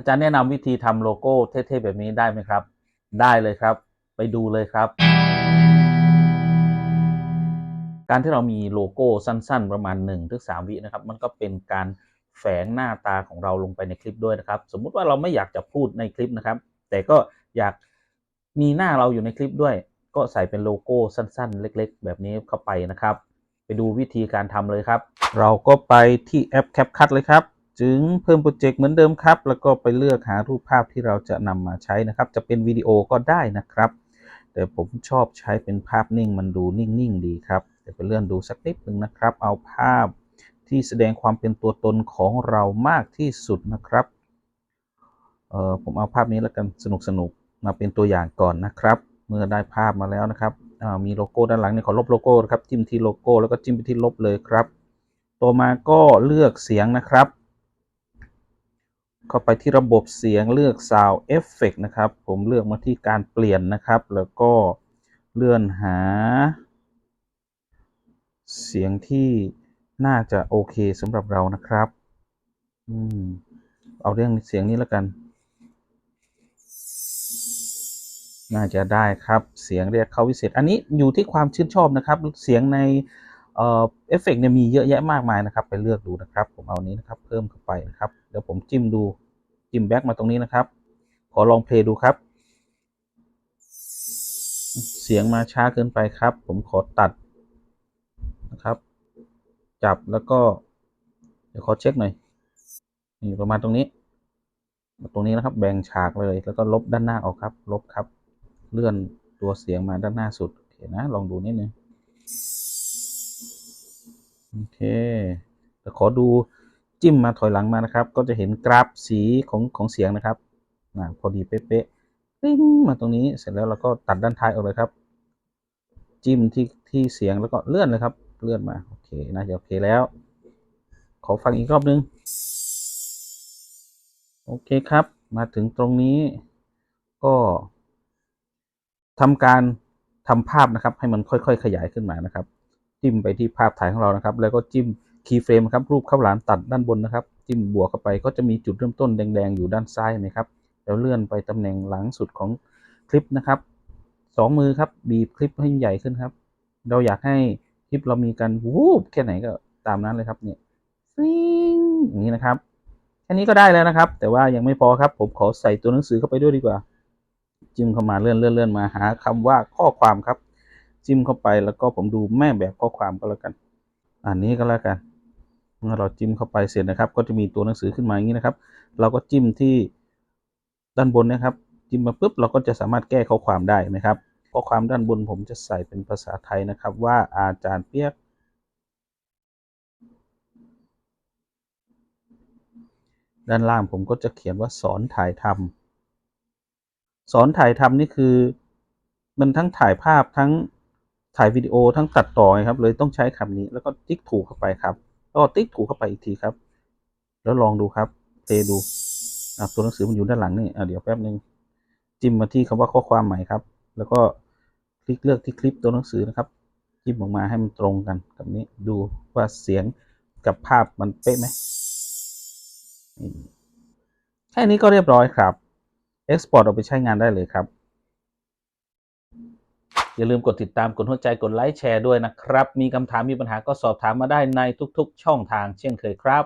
อาจารย์แนะนำวิธีทำโลโก้เท่ๆแบบนี้ได้ไหมครับ ได้เลยครับ ไปดูเลยครับ การที่เรามีโลโก้สั้นๆ ประมาณ1ถึง3วินะครับ มันก็เป็นการแฝงหน้าตาของเราลงไปในคลิปด้วยนะครับ สมมุติว่าเราไม่อยากจะพูดในคลิปนะครับ แต่ก็อยากมีหน้าเราอยู่ในคลิปด้วย ก็ใส่เป็นโลโก้สั้นๆ เล็ก ๆ แบบนี้เข้าไปนะครับ ไปดูวิธีการทำเลยครับ เราก็ไปที่แอป CapCut เลยครับ จึงเพิ่มโปรเจกต์เหมือนเดิมครับ แล้วก็ไปเลือกหารูปภาพที่เราจะนำมาใช้นะครับ จะเป็นวิดีโอก็ได้นะครับ แต่ผมชอบใช้เป็นภาพนิ่งมันดูนิ่งๆดีครับเดี๋ยวไปเลื่อนดูสักนิดหนึ่งนะครับ เอาภาพที่แสดงความเป็นตัวตนของเรามากที่สุดนะครับเออผมเอาภาพนี้แล้วกันสนุกๆมาเป็นตัวอย่างก่อนนะครับ เมื่อได้ภาพมาแล้วนะครับอ่ามีโลโก้ด้านหลังนี่ขอลบโลโก้ครับจิ้มที่โลโก้แล้วก็จิ้มไปที่ลบเลยครับ ต่อมาก็เลือกเสียงนะครับ เข้าไปที่ระบบเสียงเลือก Sound Effect นะครับ ผมเลือกมาที่การเปลี่ยนนะครับ แล้วก็เลื่อนหา เสียงที่น่าจะโอเคสำหรับเรานะครับอืมเอาเรื่องเสียงนี้แล้วกัน น่าจะได้ครับเสียงเรียกเขาวิเศษ อันนี้อยู่ที่ความชื่นชอบนะครับเสียงในเอ่อเอฟเฟกต์เนี่ยมีเยอะแยะมากมายนะครับ ไปเลือกดูนะครับ ผมเอานี้นะครับ เพิ่มเข้าไปนะครับ ผมจิ้มดูจิ้มแบ็กมาตรงนี้นะครับ ขอลองเพลย์ดูครับ เสียงมาช้าเกินไปครับ ผมขอตัดนะครับ จับแล้วก็ เดี๋ยวขอเช็คหน่อยนี่ประมาณตรงนี้ ตรงนี้นะครับ แบ่งฉากเลย แล้วก็ลบด้านหน้าออกครับ ลบครับ เลื่อนตัวเสียงมาด้านหน้าสุดโอเคนะ ลองดูนิดนึงโอเคแต่ขอดู จิ้มมาถอยหลังมานะครับ ก็จะเห็นกราฟสีของของเสียงนะครับอ่าพอดีเป๊ะๆปิ้งมาตรงนี้เสร็จแล้วเราก็ตัดด้านท้ายออกเลยครับ จิ้มที่ที่เสียงแล้วก็เลื่อนเลยครับ เลื่อนมาโอเคน่าจะโอเคแล้ว ขอฟังอีกรอบนึงโอเคครับ มาถึงตรงนี้ก็ทำการทำภาพนะครับ ให้มันค่อยๆ ขยายขึ้นมานะครับ จิ้มไปที่ภาพถ่ายของเรานะครับ แล้วก็จิ้ม คีย์เฟรมครับรูปข้าวหลามตัดด้านบนนะครับ จิ้มบวกเข้าไปก็จะมีจุดเริ่มต้นแดง ๆ อยู่ด้านซ้ายนไหมครับ แล้วเลื่อนไปตำแหน่งหลังสุดของคลิปนะครับสองมือครับบีบคลิปให้ใหญ่ขึ้นครับ เราอยากให้คลิปเรามีการวูบแค่ไหนก็ตามนั้นเลยครับเนี่ยฟิงอย่างนี้นะครับแค่นี้ก็ได้แล้วนะครับ แต่ว่ายังไม่พอครับ ผมขอใส่ตัวหนังสือเข้าไปด้วยดีกว่า จิ้มเข้ามาเลื่อนเลื่อนเลื่อนมาหาคำว่าข้อความครับ จิ้มเข้าไปแล้วก็ผมดูแม่แบบข้อความก็แล้วกัน อันนี้ก็แล้วกัน เมื่อเราจิ้มเข้าไปเสร็จนะครับ ก็จะมีตัวหนังสือขึ้นมาอย่างนี้นะครับ เราก็จิ้มที่ด้านบนนะครับ จิ้มมาปุ๊บเราก็จะสามารถแก้ข้อความได้นะครับข้อความด้านบนผมจะใส่เป็นภาษาไทยนะครับ ว่าอาจารย์เปียก ด้านล่างผมก็จะเขียนว่าสอนถ่ายทำสอนถ่ายทำนี่คือ มันทั้งถ่ายภาพทั้งถ่ายวิดีโอทั้งตัดต่อครับเลยต้องใช้คำนี้แล้วก็ติ๊กถูกเข้าไปครับ ก็ติ๊กถูกเข้าไปอีกทีครับ แล้วลองดูครับเพลย์ดูอะตัวหนังสือมันอยู่ด้านหลังนี่อะเดี๋ยวแป๊บนึงจิ้มมาที่คำว่าข้อความใหม่ครับ แล้วก็คลิกเลือกที่คลิปตัวหนังสือนะครับ จิ้มออกมาให้มันตรงกันกับนี้ดูว่าเสียงกับภาพมันเป๊ะไหมแค่นี้ก็เรียบร้อยครับ Export ออกไปใช้งานได้เลยครับ อย่าลืมกดติดตามกดหัวใจกดไลค์แชร์ด้วยนะครับ มีคำถามมีปัญหาก็สอบถามมาได้ในทุกๆ ช่องทางเช่นเคยครับ